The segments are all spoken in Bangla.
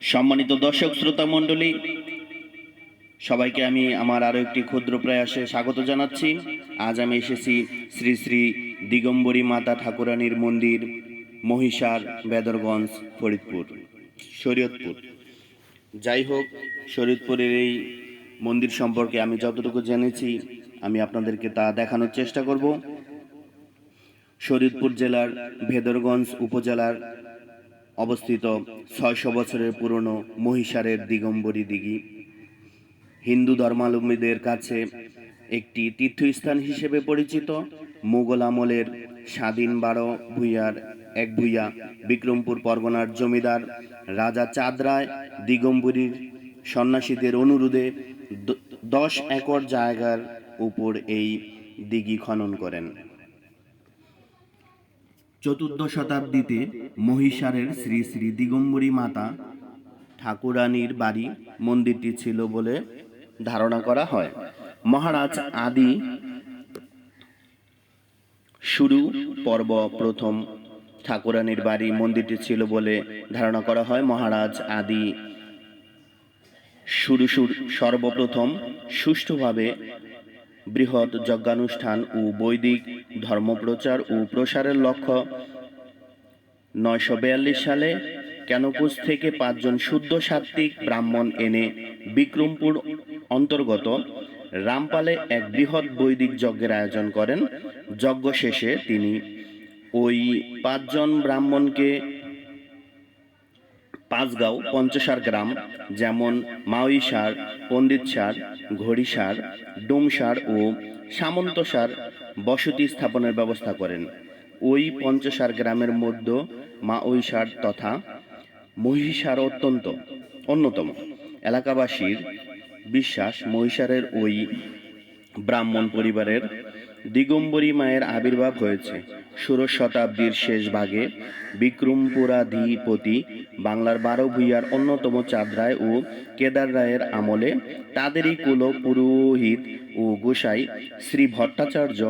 সম্মানিত দর্শক শ্রোতা মণ্ডলী, সবাইকে আমি আমার আরও একটি ক্ষুদ্র প্রয়াসে স্বাগত জানাচ্ছি। আজ আমি এসেছি শ্রী শ্রী দিগম্বরী মাতা ঠাকুরানীর মন্দির, মহিষার বেদরগঞ্জ, ফরিদপুর, শরীয়তপুর। যাই হোক, শরীয়তপুরের এই মন্দির সম্পর্কে আমি যতটুকু জেনেছি, আমি আপনাদেরকে তা দেখানোর চেষ্টা করব। শরীয়তপুর জেলার ভেদরগঞ্জ উপজেলার অবস্থিত ছয়শো বছরের পুরনো মহিষারের দিগম্বরী দিঘি। হিন্দু ধর্মাবলম্বীদের কাছে একটি তীর্থস্থান হিসেবে পরিচিত। মুঘল আমলের স্বাধীন বারো ভূঁইয়ার এক ভূঁইয়া বিক্রমপুর পরগনার জমিদার রাজা চাঁদ রায় দিগম্বরীর সন্ন্যাসীদের অনুরোধে দশ একর জায়গার উপর এই দিঘি খনন করেন। চতুর্দশ শতাব্দীতে মহিষারের শ্রী শ্রী দিগম্বরী মাতা ঠাকুরানীর বাড়ি মন্দিরটি ছিল বলে ধারণা করা হয়। মহারাজ আদি শুরু, পর্ব, প্রথম ঠাকুরানীর বাড়ি মন্দিরটি ছিল বলে ধারণা করা হয়। মহারাজ আদি শুরু, সর্বপ্রথম সুষ্ঠুভাবে বৃহৎ যজ্ঞানুষ্ঠান ও বৈদিক ধর্মপ্রচার ও প্রসারের লক্ষ্য। নয়শো বিয়াল্লিশ সালে কেনকুচ থেকে পাঁচজন শুদ্ধ সাত্ত্বিক ব্রাহ্মণ এনে বিক্রমপুর অন্তর্গত রামপালে এক বৃহৎ বৈদিক যজ্ঞের আয়োজন করেন। যজ্ঞ শেষে তিনি ওই পাঁচজন ব্রাহ্মণকে পাঁচগাঁও পঞ্চসার গ্রাম, যেমন মাউইসার পণ্ডিতসার ঘড়িসার ডোমসার ও সামন্তসার বসতি স্থাপনের ব্যবস্থা করেন। ওই পঞ্চসার গ্রামের মধ্যে মাউইসার তথা মহিষার অত্যন্ত অন্যতম। এলাকাবাসীর বিশ্বাস মহিষারের ওই ব্রাহ্মণ পরিবারের দিগম্বরী মায়ের আবির্ভাব হয়েছে। ষোড়শ শতাব্দীর শেষ ভাগে বিক্রমপুরাধিপতি বাংলার বারো ভূঁইয়ার অন্যতম চাঁদ রায় ও কেদার রায়ের আমলে তাদেরই কুল পুরোহিত ও গোসাই শ্রী ভট্টাচার্য,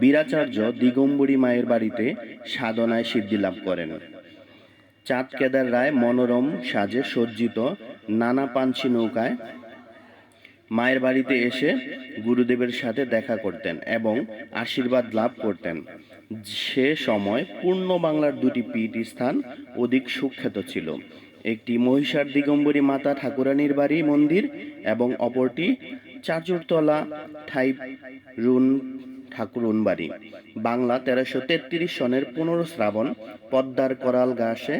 বীরাচার্য দিগম্বরী মায়ের বাড়িতে সাধনায় সিদ্ধি লাভ করেন। চাঁদ কেদার রায় মনোরম সাজে সজ্জিত নানা পাঞ্চি নৌকায় মায়ের বাড়িতে এসে গুরুদেবের সাথে দেখা করতেন এবং আশীর্বাদ লাভ করতেন। সে সময় পূর্ণ বাংলার দুটি পীঠ স্থান অধিক সুখ্যাত ছিল। একটি মহিষার দিগম্বরী মাতা ঠাকুরানীর বাড়ি, মন্দির এবং অপরটি চাচুরতলা ঠাই রুন ঠাকুরুন বাড়ি। বাংলা তেরোশো তেত্রিশ সনের পনেরো শ্রাবণ পদ্মার করাল গাছে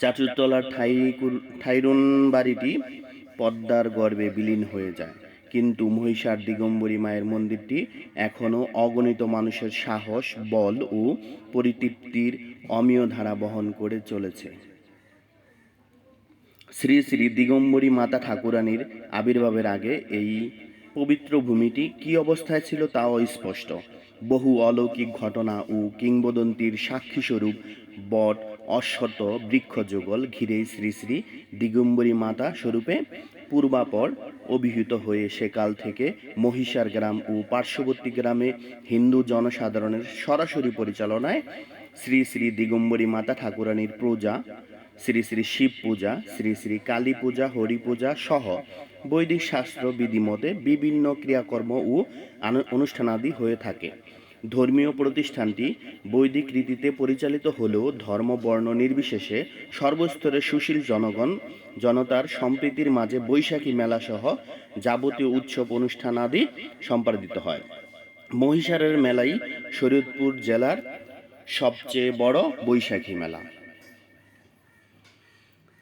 চাচুরতলার ঠাইকুর ঠাইরুন বাড়িটি পদ্মার গর্ভে বিলীন হয়ে যায়। কিন্তু মহিষার দিগম্বরী মায়ের মন্দিরটি এখনও অগণিত মানুষের সাহস, বল ও পরিতৃপ্তির অমীয় ধারা বহন করে চলেছে। শ্রী শ্রী দিগম্বরী মাতা ঠাকুরানীর আবির্ভাবের আগে এই পবিত্র ভূমিটি কি অবস্থায় ছিল তাও স্পষ্ট। বহু অলৌকিক ঘটনা ও কিংবদন্তির সাক্ষীস্বরূপ বট অশ্বত বৃক্ষ যুগল ঘিরে শ্রী শ্রী দিগম্বরী মাতা স্বরূপে পূর্বাপর অভিহিত হয়ে সেকাল থেকে মহিষার গ্রাম ও পার্শ্ববর্তী গ্রামে হিন্দু জনসাধারণের সরাসরি পরিচালনায় শ্রী শ্রী দিগম্বরী মাতা ঠাকুরানীর পূজা, শ্রী শ্রী শিব পূজা, শ্রী শ্রী কালী পূজা, হরি পূজা সহ বৈদিক শাস্ত্র বিধিমতে বিভিন্ন ক্রিয়াকর্ম ও অনুষ্ঠানাদি হয়ে থাকে। ধর্মীয় প্রতিষ্ঠানটি বৈদিক রীতিতে পরিচালিত হলেও ধর্ম, বর্ণ নির্বিশেষে সর্বস্তরের সুশীল জনগণ, জনতার সম্প্রীতির মাঝে বৈশাখী মেলা সহ যাবতীয় উৎসব অনুষ্ঠানাদি সম্পাদিত হয়। মহিষারের মেলাই শরীয়তপুর জেলার সবচেয়ে বড় বৈশাখী মেলা।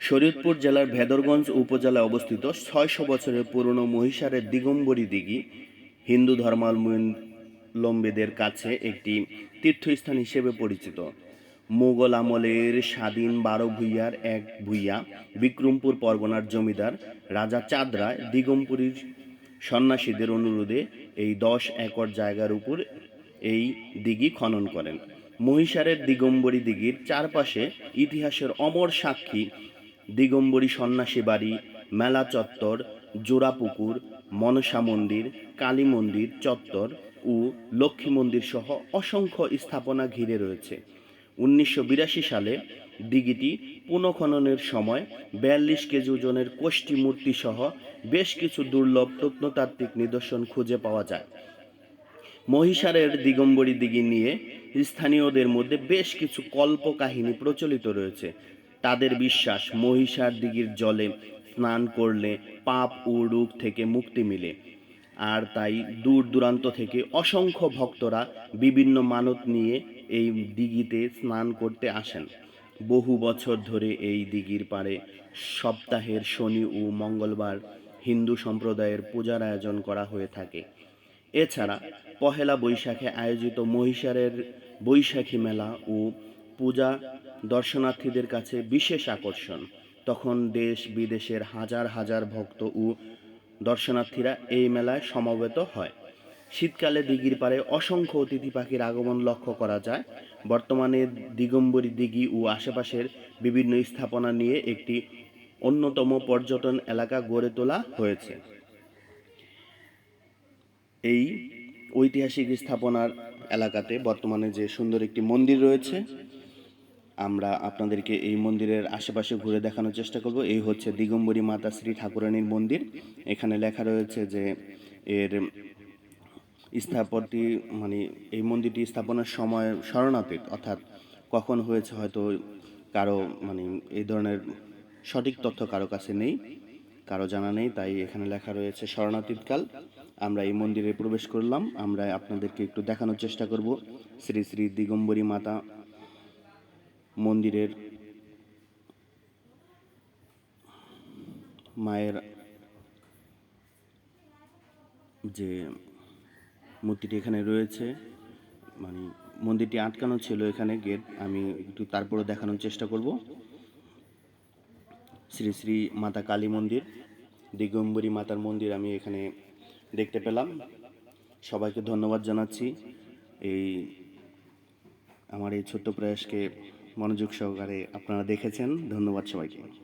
শরীয়তপুর জেলার ভেদরগঞ্জ উপজেলায় অবস্থিত ছয়শো বছরের পুরনো মহিষারের দিগম্বরী দিঘি হিন্দু ধর্মাবলম্বীদের কাছে একটি তীর্থস্থান হিসেবে পরিচিত। মোগল আমলের স্বাধীন বারো ভূঁইয়ার এক ভূঁইয়া বিক্রমপুর পরগনার জমিদার রাজা চাঁদ রায় দিগম্বরীর সন্ন্যাসীদের অনুরোধে এই দশ একর জায়গার উপর এই দিঘি খনন করেন। মহিষারের দিগম্বরী দিঘির চারপাশে ইতিহাসের অমর সাক্ষী দিগম্বরী সন্ন্যাসী বাড়ি, মেলা চত্বর, জোড়াপুকুর, মনসা মন্দির, কালী মন্দির, চত্বর ও লক্ষ্মী মন্দির সহ অসংখ্য স্থাপনা ঘিরে রয়েছে। উনিশশো বিরাশি সালে দিঘিটি পুনঃখননের সময় বিয়াল্লিশ কেজি ওজনের কোষ্ঠী মূর্তি সহ বেশ কিছু দুর্লভ প্রত্নতাত্ত্বিক নিদর্শন খুঁজে পাওয়া যায়। মহিষারের দিগম্বরী দিঘি নিয়ে স্থানীয়দের মধ্যে বেশ কিছু কল্প কাহিনী প্রচলিত রয়েছে। তাদের বিশ্বাস মহিষার দিঘির জলে স্নান করলে পাপ ও রোগ থেকে মুক্তি মিলে। আর তাই দূর দূরান্ত থেকে অসংখ্য ভক্তরা বিভিন্ন মানত নিয়ে এই দিঘিতে স্নান করতে আসেন। বহু বছর ধরে এই দিঘির পাড়ে সপ্তাহের শনি ও মঙ্গলবার হিন্দু সম্প্রদায়ের পূজার আয়োজন করা হয়ে থাকে। এছাড়া পহেলা বৈশাখে আয়োজিত মহিষারের বৈশাখী মেলা ও পূজা দর্শনার্থীদের কাছে বিশেষ আকর্ষণ। তখন দেশ বিদেশের হাজার হাজার ভক্ত ও দর্শনার্থীরা এই মেলায় সমবেত হয়। শীতকালে দিঘির পাড়ে অসংখ্য অতিথি পাখির আগমন লক্ষ্য করা যায়। বর্তমানে দিগম্বরী দিঘি ও আশেপাশের বিভিন্ন স্থাপনা নিয়ে একটি অন্যতম পর্যটন এলাকা গড়ে তোলা হয়েছে। এই ঐতিহাসিক স্থাপনার এলাকাতে বর্তমানে যে সুন্দর একটি মন্দির রয়েছে আমরা আপনাদেরকে এই মন্দিরের আশেপাশে ঘুরে দেখানোর চেষ্টা করব। এই হচ্ছে দিগম্বরী মাতা শ্রী ঠাকুরানীর মন্দির। এখানে লেখা রয়েছে যে এর স্থাপত্যটি মানে এই মন্দিরটি স্থাপনের সময় শরণাতীত, অর্থাৎ কখন হয়েছে হয়তো কারও মানে এই ধরনের সঠিক তথ্য কারও কাছে নেই, কারও জানা নেই, তাই এখানে লেখা রয়েছে শরণাতীতকাল আমরা এই মন্দিরে প্রবেশ করলাম। আমরা আপনাদেরকে একটু দেখানোর চেষ্টা করব। শ্রী শ্রী দিগম্বরী মাতা মন্দিরের মায়ের যে মূর্তিটি এখানে রয়েছে মানে মন্দিরটি আটকানো ছিল এখানে গেট, আমি একটু তারপরে দেখানোর চেষ্টা করব। শ্রী শ্রী মাতা কালী মন্দির, দিগম্বরী মাতার মন্দির আমি এখানে দেখতে পেলাম। সবাইকে ধন্যবাদ জানাচ্ছি। এই আমার এই ছোট্ট প্রয়াসকে মনোযোগ সহকারে আপনারা দেখেছেন। ধন্যবাদ সবাইকে।